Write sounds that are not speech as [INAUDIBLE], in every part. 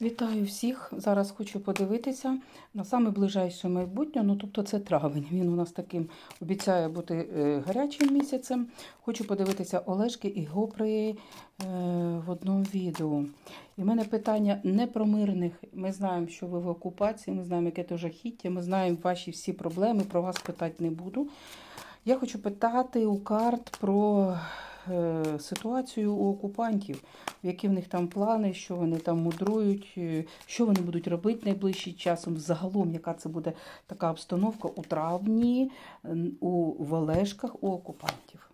Вітаю всіх! Зараз хочу подивитися на саме ближайше майбутнє. Ну, тобто це травень. Він у нас таким обіцяє бути е, гарячим місяцем. Хочу подивитися Олешки і Гопри е, в одному відео. І в мене питання не про мирних. Ми знаємо, що ви в окупації, ми знаємо, яке то жахіття, ми знаємо ваші всі проблеми. Про вас питати не буду. Я хочу питати у карт про ситуацію у окупантів, які в них там плани, що вони там мудрують, е, що вони будуть робити найближчим часом. Загалом, яка це буде така обстановка у травні у Валешках у окупантів.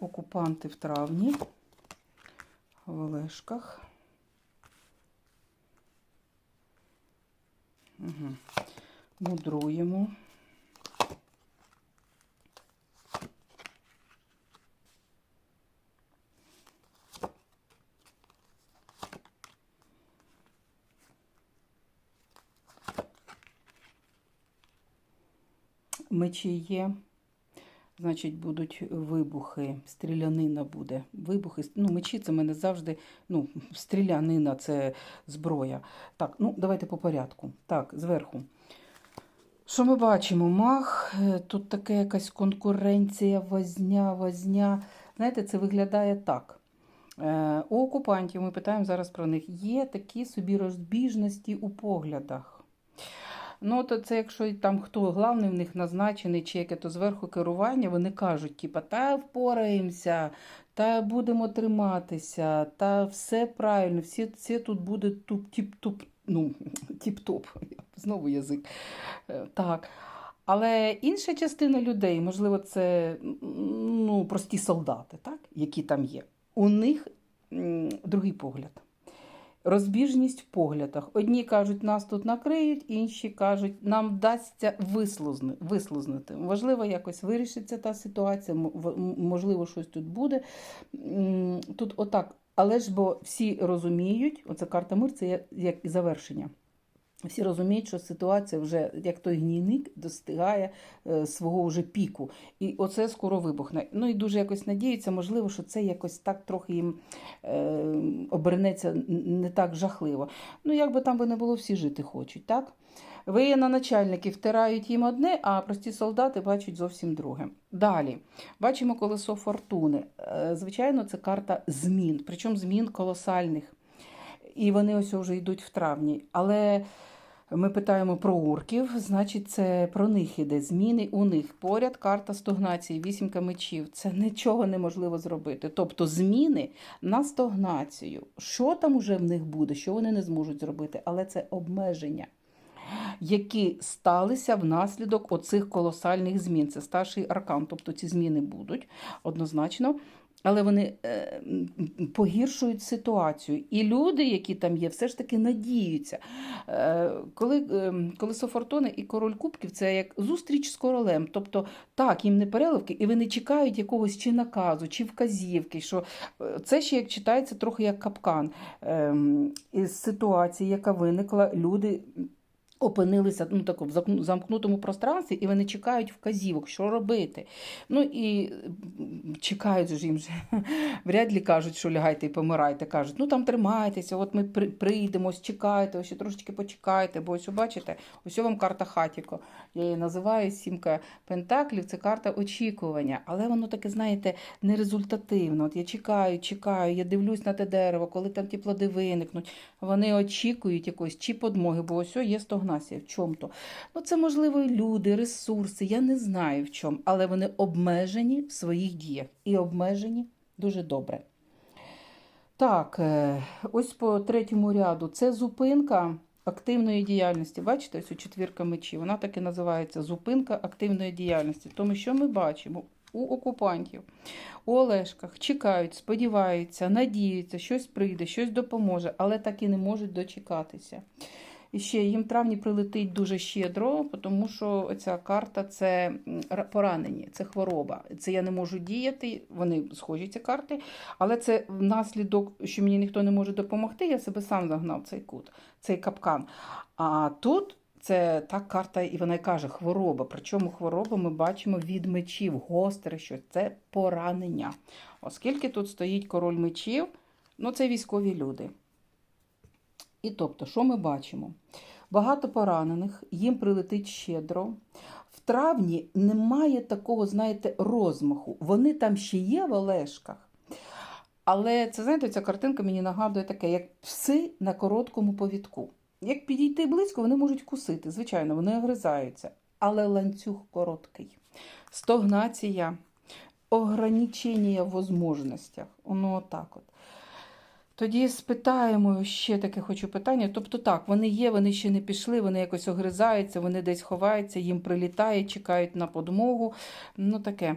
Окупанти в травні. В Олешках. Угу. Мудруємо. Мечі є. Значить, будуть вибухи, стрілянина буде. Вибухи, ну, мечі це мене завжди, ну, стрілянина це зброя. Так, ну, давайте по порядку. Так, зверху. Що ми бачимо? Мах, е, тут така якась конкуренція, возня, возня. Знаєте, це виглядає так. Е, У окупантів, ми питаємо зараз про них, є такі собі розбіжності у поглядах. Ну, то це якщо там хто главний в них назначений, чи яке то зверху керування, вони кажуть, типа, та впораємося, та будемо триматися, та все правильно, всі, всі тут буде туп, тіп-туп, ну, [LAUGHS] тіп-топ, [LAUGHS] знову язик. Е, Так. Але інша частина людей, можливо, це ну, прості солдати, так, які там є, у них другий погляд. Розбіжність в поглядах. Одні кажуть, нас тут накриють, інші кажуть, нам вдасться вислузнити. Можливо, якось вирішиться та ситуація, можливо, щось тут буде. Тут отак. Але ж бо всі розуміють, оце карта мир це як і завершення. Всі розуміють, що ситуація вже, як той гнійник, достигає е, свого вже піку. І оце скоро вибухне. Ну і дуже якось надіються, можливо, що це якось так трохи їм е, обернеться не так жахливо. Ну, як би там би не було, всі жити хочуть, так? Воєнноначальники втирають їм одне, а прості солдати бачать зовсім друге. Далі бачимо колесо фортуни. Е, Звичайно, це карта змін, причому змін колосальних. І вони ось вже йдуть в травні. Але ми питаємо про орків, значить, це про них іде зміни у них. Поряд карта стогнації, вісімка мечів. Це нічого неможливо зробити. Тобто зміни на стогнацію. Що там уже в них буде, що вони не зможуть зробити, але це обмеження. Які сталися внаслідок оцих колосальних змін. Це старший аркан, тобто ці зміни будуть однозначно, але вони е, погіршують ситуацію. І люди, які там є, все ж таки надіються. Е, коли е, колесо фортуни і король кубків це як зустріч з королем. Тобто, так, їм не переливки, і вони чекають якогось чи наказу, чи вказівки. Що е, це ще як читається трохи як капкан. Ем, із ситуації, яка виникла, люди. Опинилися ну, так, в закну- замкнутому пространстві, і вони чекають вказівок, що робити. Ну і чекають ж їм же. [LAUGHS] Вряд ли кажуть, що лягайте і помирайте. Кажуть, ну там тримайтеся, от ми при- прийдемо, ось чекайте, ще трошечки почекайте, бо ось бачите, ось вам карта Хатіко. Я її називаю сімка пентаклів, це карта очікування. Але воно таке, знаєте, нерезультативно. От я чекаю, чекаю, я дивлюсь на те дерево, коли там ті плоди виникнуть. Вони очікують якоїсь чи подмоги, бо ось є стогнація в чому-то. Ну, це можливо люди, ресурси, я не знаю в чому, але вони обмежені в своїх діях і обмежені дуже добре. Так, е, ось по третьому ряду це зупинка активної діяльності. Бачите, ось у четвірка мечів. Вона так і називається зупинка активної діяльності. Тому що ми бачимо у окупантів, у Олешках чекають, сподіваються, надіються, щось прийде, щось допоможе, але так і не можуть дочекатися. І ще їм травні прилетить дуже щедро, тому що ця карта це поранені, це хвороба. Це я не можу діяти. Вони схожі ці карти, але це внаслідок, що мені ніхто не може допомогти. Я себе сам загнав цей кут, цей капкан. А тут це та карта, і вона й каже хвороба. Причому хвороба ми бачимо від мечів, гостре щось. Це поранення. Оскільки тут стоїть король мечів. Ну, це військові люди. І тобто, що ми бачимо? Багато поранених, їм прилетить щедро. В травні немає такого, знаєте, розмаху. Вони там ще є в Олешках. Але це, знаєте, ця картинка мені нагадує таке, як пси на короткому повідку. Як підійти близько, вони можуть кусити. Звичайно, вони огризаються. Але ланцюг короткий. Стогнація, ограничення в возможностях. Воно отак от. Тоді спитаємо ще таке хочу питання. Тобто так, вони є, вони ще не пішли, вони якось огризаються, вони десь ховаються, їм прилітає, чекають на подмогу. Ну таке,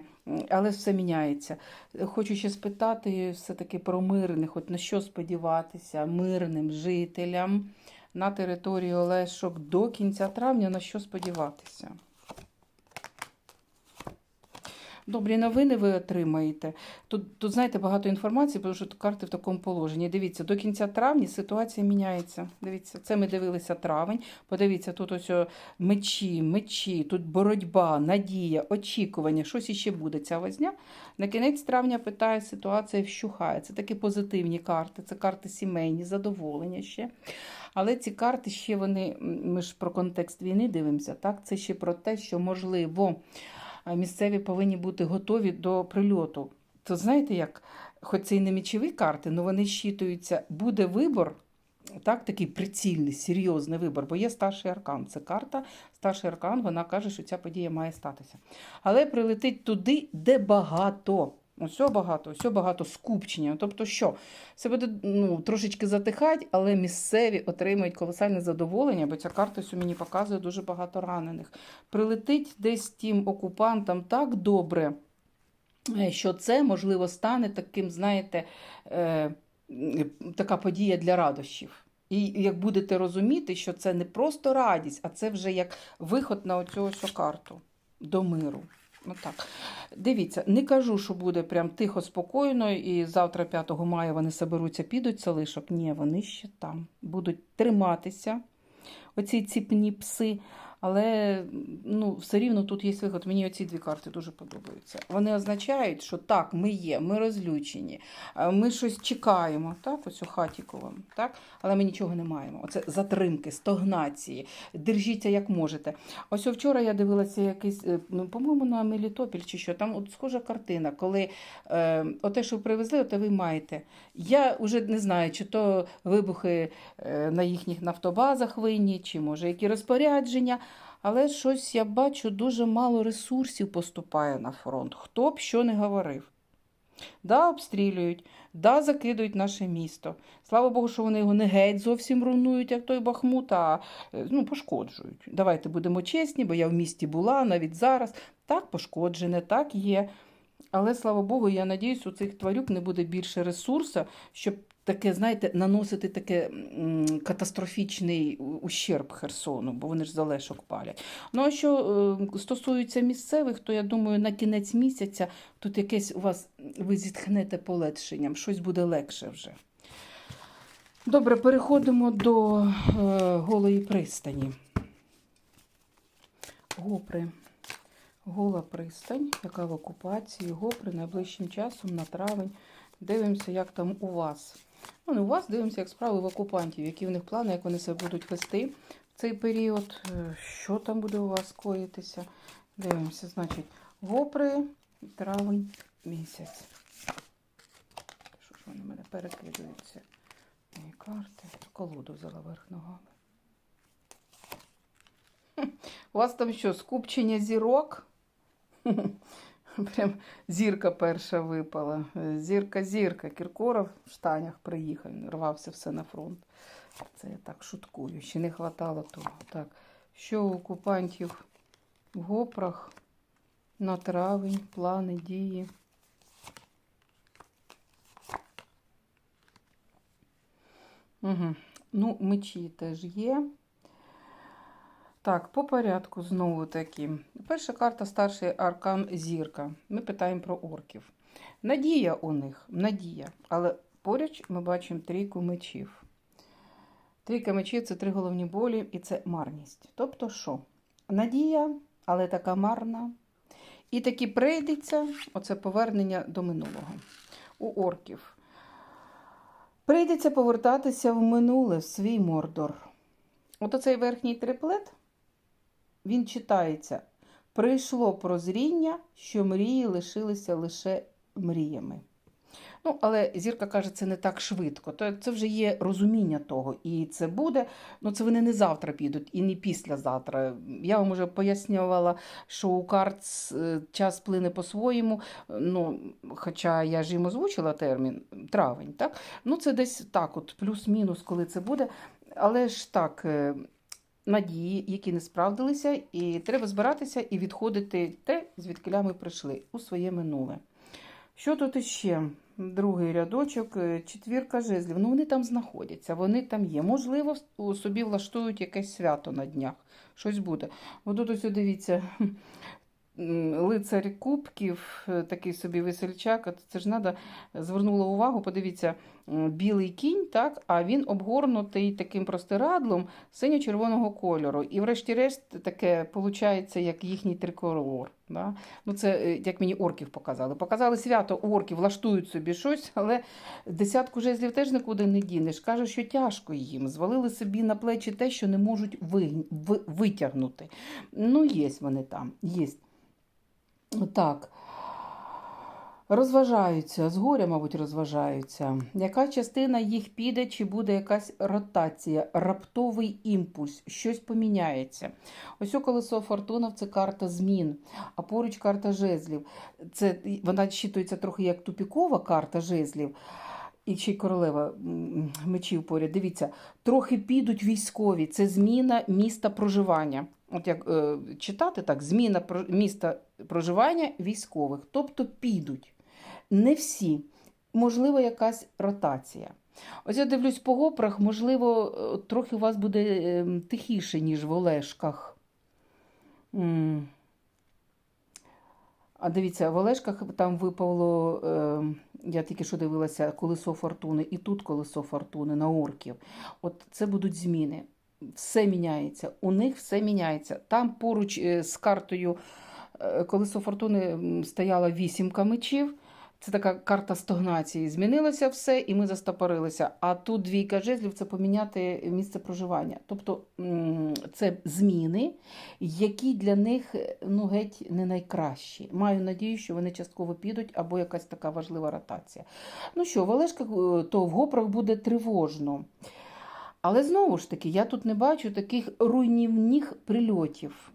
але все міняється. Хочу ще спитати все-таки про мирних, от на що сподіватися мирним жителям на території Олешок до кінця травня, на що сподіватися? Добрі новини ви отримаєте. Тут, тут знаєте, багато інформації, тому що карти в такому положенні. Дивіться, до кінця травня ситуація міняється. Дивіться, це ми дивилися травень. Подивіться, тут ось мечі, мечі, тут боротьба, надія, очікування, щось іще буде ця возня. На кінець травня питає, ситуація вщухає. Це такі позитивні карти, це карти сімейні, задоволення ще. Але ці карти ще вони, ми ж про контекст війни дивимося, так? Це ще про те, що можливо місцеві повинні бути готові до прильоту. То знаєте, як, хоч це і не мічові карти, але вони щитуються, буде вибор, так, такий прицільний, серйозний вибор, бо є старший аркан. Це карта, старший аркан, вона каже, що ця подія має статися. Але прилетить туди, де багато. Ось багато, ось багато скупчення. Тобто, що це буде ну, трошечки затихати, але місцеві отримують колосальне задоволення, бо ця карта мені показує дуже багато ранених. Прилетить десь тим окупантам так добре, що це, можливо, стане таким, знаєте, е, така подія для радощів. І як будете розуміти, що це не просто радість, а це вже як виход на оцю ось карту до миру. Ну так. Дивіться, не кажу, що буде прям тихо, спокійно, і завтра, 5 мая, вони соберуться, підуть залишок. Ні, вони ще там будуть триматися, оці ціпні пси. Але ну, все рівно тут є виход. Мені оці дві карти дуже подобаються. Вони означають, що так, ми є, ми розлючені, ми щось чекаємо, так, ось у так? але ми нічого не маємо. Оце затримки, стогнації. Держіться як можете. Ось вчора я дивилася якийсь, е, ну, по-моєму, на Мелітопіль чи що, там от схожа картина, коли е, оте, що привезли, оте ви маєте. Я вже не знаю, чи то вибухи е, на їхніх нафтобазах винні, чи може які розпорядження. Але щось я бачу, дуже мало ресурсів поступає на фронт. Хто б що не говорив. Да, обстрілюють, да, закидують наше місто. Слава Богу, що вони його не геть зовсім руйнують, як той Бахмут, а ну, пошкоджують. Давайте будемо чесні, бо я в місті була навіть зараз. Так пошкоджене, так є. Але слава Богу, я надіюсь, у цих тварюк не буде більше ресурсу, щоб таке, знаєте, наносити таке катастрофічний ущерб Херсону, бо вони ж залешок палять. Ну, а що е, стосується місцевих, то я думаю, на кінець місяця тут якесь у вас ви зітхнете полегшенням, щось буде легше вже. Добре, переходимо до е, голої пристані. Гопри. Гола пристань, яка в окупації, Гопри найближчим часом на травень. Дивимося, як там у вас. Ну, не у вас дивимося, як справи в окупантів, які в них плани, як вони себе будуть вести в цей період. Е, що там буде у вас коїтися? Дивимося, значить, Гопри, травень місяць. Що ж вони в мене перекидаються? Мої карти. Колоду взяла верх ногами. У вас там що, скупчення зірок? [LAUGHS] Прям зірка перша випала. Зірка-зірка. Кіркоров в штанях приїхав, рвався все на фронт. Це я так шуткую. Ще не хватало того. Так, що у окупантів в гопрах на травень, плани, дії. Угу. Ну, мечі теж є. Так, по порядку знову таки. Перша карта старший аркан зірка. Ми питаємо про орків. Надія у них, надія. Але поруч ми бачимо трійку мечів. Трійка мечів це три головні болі і це марність. Тобто, що? Надія, але така марна. І таки прийдеться оце повернення до минулого. У орків. Прийдеться повертатися в минуле, в свій мордор. От оцей верхній триплет, він читається. Прийшло прозріння, що мрії лишилися лише мріями. Ну, але зірка каже, це не так швидко. То це вже є розуміння того. І це буде. Ну, це вони не завтра підуть і не післязавтра. Я вам вже пояснювала, що у карт е, час плине по-своєму. Ну, хоча я ж їм озвучила термін травень, так? Ну, це десь так, от, плюс-мінус, коли це буде. Але ж так. Надії, які не справдилися, і треба збиратися і відходити те, звідки ми прийшли у своє минуле. Що тут іще? Другий рядочок, е, четвірка жезлів. Ну, вони там знаходяться, вони там є. Можливо, собі влаштують якесь свято на днях. Щось буде. От ось дивіться. М, Лицар кубків, е, такий собі весельчак, це ж треба, звернула увагу, подивіться, білий кінь, так, а він обгорнутий таким простирадлом синьо-червоного кольору. І врешті-решт таке виходить, як їхній триколор. Да? Ну, це е, як мені орків показали. Показали свято орків, влаштують собі щось, але десятку жезлів теж нікуди не дінеш. Каже, що тяжко їм. Звалили собі на плечі те, що не можуть ви, ви- витягнути. Ну, є вони там, є. Так. Розважаються, з горя, мабуть, розважаються. Яка частина їх піде, чи буде якась ротація, раптовий імпульс, щось поміняється. Ось о колесо фортунов це карта змін, а поруч карта жезлів. Це, вона щитується трохи як тупікова карта жезлів. І ще й королева мечів поряд. Дивіться, трохи підуть військові. Це зміна міста проживання. От як е, читати так, зміна міста проживання військових. Тобто підуть. Не всі. Можливо, якась ротація. Ось я дивлюсь по гопрах, можливо, е, трохи у вас буде е, тихіше, ніж в Олешках. А дивіться, в Олешках там випало, е, я тільки що дивилася, колесо фортуни, і тут колесо фортуни на орків. От це будуть зміни. Все міняється. У них все міняється. Там поруч е, з картою е, колесо фортуни стояла вісімка мечів. Це така карта стагнації. Zмінилося все, і ми застопорилися. А тут двійка жезлів це поміняти місце проживання. Тобто це зміни, які для них ну, геть не найкращі. Маю надію, що вони частково підуть або якась така важлива ротація. Ну що, в Олешках, е, то в Гопрох буде тривожно. Але знову ж таки, я тут не бачу таких руйнівних прильотів.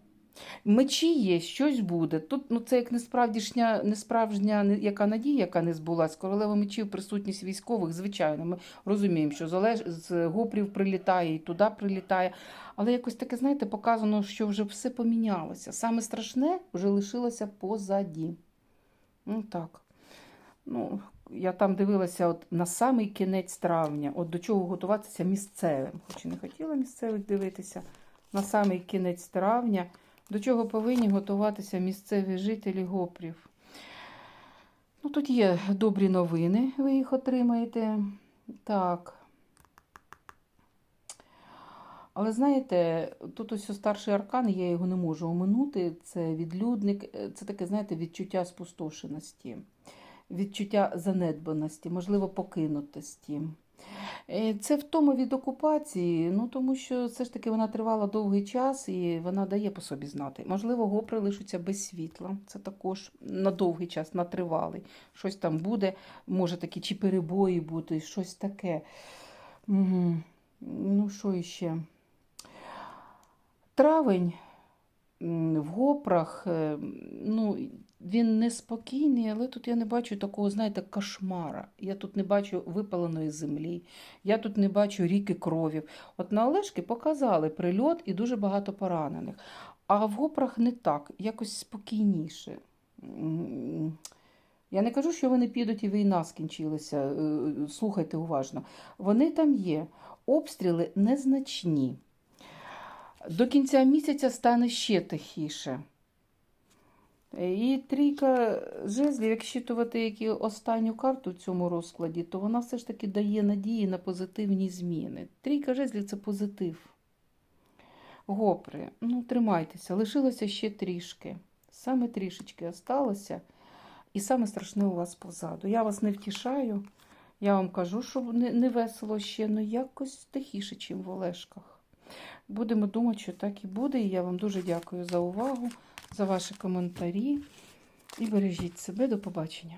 Мечі є, щось буде. Тут ну, це як несправдішня, несправжня яка надія, яка не збулась. Королева мечів, присутність військових, звичайно, ми розуміємо, що залеж... з Гопрів прилітає і туди прилітає. Але якось таке, знаєте, показано, що вже все помінялося. Саме страшне вже лишилося позаді. Ну так. Ну, я там дивилася от на самий кінець травня, от до чого готуватися місцевим. Хоч і не хотіла місцевих дивитися. На самий кінець травня, до чого повинні готуватися місцеві жителі Гопрів. Ну, тут є добрі новини, ви їх отримаєте. Так. Але знаєте, тут ось старший аркан, я його не можу оминути. Це відлюдник, е, це таке, знаєте, відчуття спустошеності, відчуття занедбаності, можливо, покинутості. Е, Це втома від окупації, ну тому що все ж таки вона тривала довгий час і вона дає по собі знати. Можливо, гопри лишаться без світла. Це також на довгий час, на тривалий. Щось там буде, може такі чи перебої бути, щось таке. Угу. Ну, що іще? Травень в гопрах, е, ну, він неспокійний, але тут я не бачу такого, знаєте, кошмара. Я тут не бачу випаленої землі, я тут не бачу ріки кровів. От на Олешки показали прильот і дуже багато поранених. А в гопрах не так, якось спокійніше. Я не кажу, що вони підуть і війна скінчилася. е, Слухайте уважно. Вони там є. Обстріли незначні. До кінця місяця стане ще тихіше. І трійка жезлів, як щитувати які останню карту в цьому розкладі, то вона все ж таки дає надії на позитивні зміни. Трійка жезлів це позитив. Гопри, ну тримайтеся, лишилося ще трішки. Саме трішечки осталося. І саме страшне у вас позаду. Я вас не втішаю. Я вам кажу, що не, не весело ще, але якось тихіше, ніж в Олешках. Будемо думати, що так і буде. І я вам дуже дякую за увагу, за ваші коментарі. І бережіть себе. До побачення.